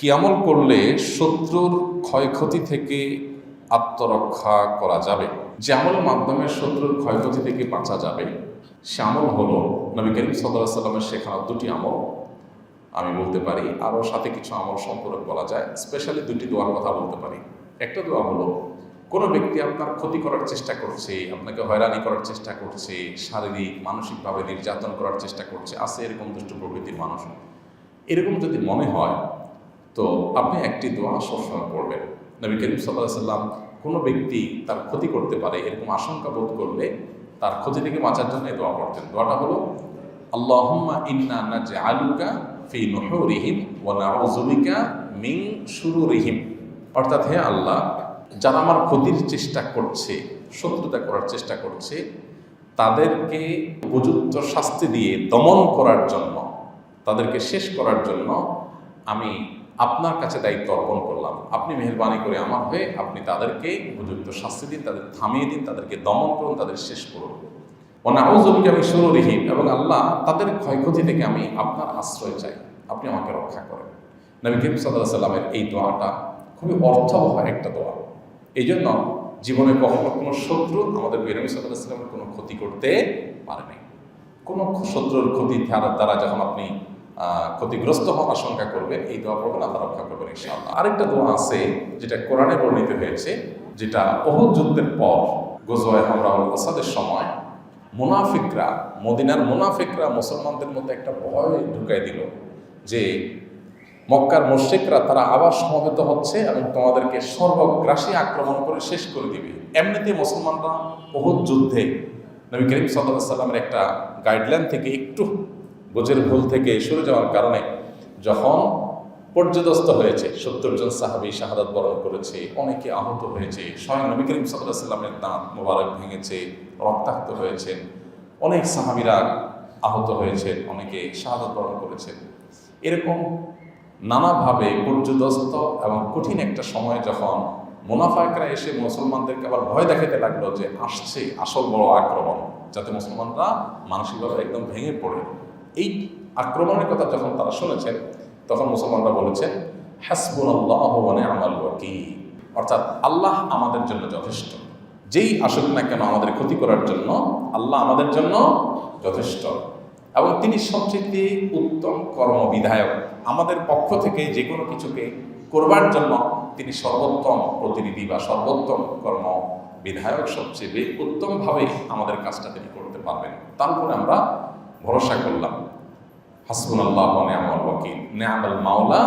কি আমল করলে শত্রুর ক্ষয়ক্ষতি থেকে আত্মরক্ষা করা যাবে। যে আমলের মাধ্যমে শত্রুর ক্ষয়ক্ষতি থেকে বাঁচা যাবে, সে আমল হলো নবী করিম সাল্লাহ সাল্লামের শেখানো দুটি আমল। আমি বলতে পারি আরও সাথে কিছু আমল সম্পর্কে বলা যায়, স্পেশালি দুটি দোয়ার কথা বলতে পারি। একটা দোয়া হলো, কোনো ব্যক্তি আপনার ক্ষতি করার চেষ্টা করছে, আপনাকে হয়রানি করার চেষ্টা করছে, শারীরিক, মানসিকভাবে নির্যাতন করার চেষ্টা করছে, আছে এরকম দুষ্ট প্রকৃতির মানুষ। এরকম যদি মনে হয় তো আপনি একটি দোয়া সবসময় পড়বেন নবী করিম সাল্লাহ কোনো ব্যক্তি তার ক্ষতি করতে পারে, এরকম আশঙ্কা বোধ করলে তার ক্ষতি থেকে বাঁচার জন্য এই দোয়া পড়তেন দোয়াটা হলো, আল্লাহুম্মা ইন্না নাজআলুকা ফি নুহুরিহিম ওয়া নাউযুবিকা মিন শুরুরিহিম। অর্থাৎ হে আল্লাহ, যারা আমার ক্ষতির চেষ্টা করছে, শত্রুতা করার চেষ্টা করছে, তাদেরকে উপযুক্ত শাস্তি দিয়ে দমন করার জন্য, তাদেরকে শেষ করার জন্য আমি আপনার কাছে দায়িত্ব অর্পণ করলাম। আপনি মেহরবানি করে আমার হয়ে আপনি তাদেরকে উপযুক্ত শাস্তি দিন, তাদের থামিয়ে দিন, তাদেরকে দমন করুন, তাদের শেষ করুন। অনাউজবিকে আমি সুররিহীন এবং আল্লাহ তাদের ক্ষয়ক্ষতি থেকে আমি আপনার আশ্রয় চাই। আপনি আমাকে রক্ষা করেন। নবী করিম সাল্লাহ সাল্লামের এই দোয়াটা খুবই অর্থবহ একটা দোয়া। এই জন্য জীবনে কখনো কোনো শত্রু আমাদের বেরমি সাল্লাহ সাল্লামের কোনো ক্ষতি করতে পারেনি কোনো শত্রুর ক্ষতি দ্বারা যখন আপনি ক্ষতিগ্রস্ত হওয়ার আশঙ্কা করবেন এই দোয়া পড়বেন, আল্লাহ রক্ষা করবেন, ইনশাআল্লাহ। আরেকটা দোয়া আছে, যেটা কোরআনে বর্ণিত হয়েছে, যেটা বহু যুদ্ধের পর, গোজওয়ায় হামরাউল আসাদের সময়, মুনাফিকরা, মদিনার মুনাফিকরা মুসলমানদের মধ্যে একটা ভয় ঢুকাই দিল, যে মক্কার মুশ্রিকরা তারা আবার সমবেত হচ্ছে এবং তোমাদেরকে সর্বগ্রাসী আক্রমণ করে শেষ করে দিবে। এমনিতে মুসলমানরা বহুত যুদ্ধে নবী করিম সাল্লাহ সাল্লামের একটা গাইডলাইন থেকে একটু গোজের ভুল থেকে সরে যাওয়ার কারণে যখন পর্যদস্ত হয়েছে, সত্তর জন সাহাবি শাহাদাত বরণ করেছে, অনেকে আহত হয়েছে, স্বয়ং নবী করিম সাল্লাহ সাল্লামের দাঁত মোবারক ভেঙেছে, রক্তাক্ত হয়েছেন, অনেক সাহাবিরা আহত হয়েছেন, অনেকে শাহাদাত বরণ করেছেন। এরকম নানাভাবে পর্যদস্ত এবং কঠিন একটা সময় যখন মুনাফায়করা এসে মুসলমানদেরকে আবার ভয় দেখাতে লাগল যে, আসছে আসল বড় আক্রমণ, যাতে মুসলমানরা মানসিকভাবে একদম ভেঙে পড়ে এই আক্রমণের কথা যখন তারা শুনেছেন, তখন মুসলমানরা বলেছেন হাসবুন আল্লাহ আমাল ওয়াকিল। অর্থাৎ আল্লাহ আমাদের জন্য যথেষ্ট। যেই আসুক না কেন আমাদের ক্ষতি করার জন্য আল্লাহ আমাদের জন্য যথেষ্ট। এবং তিনি সবচেয়ে উত্তম কর্মবিধায়ক। আমাদের পক্ষ থেকে যে কোনো কিছুকে করবার জন্য তিনি সর্বোত্তম প্রতিনিধি বা সর্বোত্তম কর্ম বিধায়ক সবচেয়ে উত্তমভাবে আমাদের কাজটা তিনি করতে পারবেন। তারপরে আমরা ভরসা করলাম। হাসবুন আল্লাহ নেয়ামল ওয়াকিল। নেয়ামল মাওলা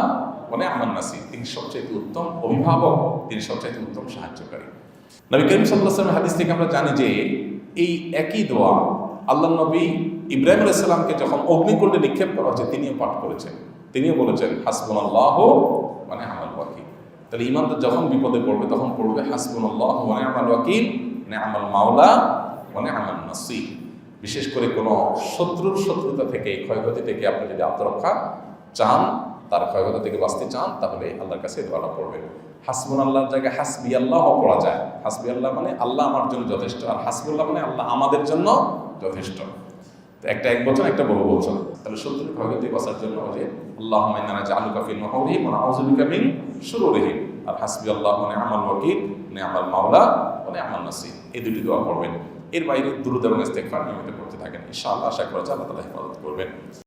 ও নেয়ামল নাসির। তিনি সবচেয়ে উত্তম অভিভাবক, তিনি সবচেয়ে উত্তম সাহায্যকারী। নবী করিম সাল্লাহ হাদিস থেকে আমরা জানি যে, এই একই দোয়া আল্লাহ নবী ইব্রাহিম আলাইসাল্লামকে যখন অগ্নিকুণ্ডে নিক্ষেপ করা হচ্ছে তিনিও পাঠ করেছেন। তিনিও বলেছেন হাসবুন আল্লাহ মানে আমার ওয়াকিল। তাহলে ইমানদার যখন বিপদে পড়বে, তখন পড়বে হাসবুন আল্লাহ মানে আমার ওয়াকিল মানে আমার মাওলা মানে আমার নাসির। বিশেষ করে কোনো শত্রুর শত্রুতা থেকে ক্ষয়ক্ষতি থেকে আপনি যদি আত্মরক্ষা চান, তার ক্ষয়ক্ষতি থেকে বাঁচতে চান, তাহলে আল্লাহর কাছে দোয়াটা পড়বেন। হাসবুন আল্লাহর জায়গায় হাসবি আল্লাহ পড়া যায়। হাসবি আল্লাহ মানে আল্লাহ আমার জন্য যথেষ্ট, আর হাসবুল্লাহ মানে আল্লাহ আমাদের জন্য যথেষ্ট। একটা এক বছর একটা বহু বছর তাহলে শত্রুর ক্ষয়ক্ষতি বাঁচার জন্য যে আল্লাহ মাইনানা জালুকা ফিল মানে ওয়া নাউযুবিকা শুরু শুরুরিহিম। আর হাসবি আল্লাহ মানে আমার ওয়াকিল মানে আমার মাওলা মানে আমার নাসির। এই দুটি দোয়া পড়বেন। এর বাইরে দ্রুত এবং ইস্তেগফার নিয়মিত করতে থাকেন। ইনশাআল্লাহ, আশা করা আল্লাহ তালা হেফাজত করবেন।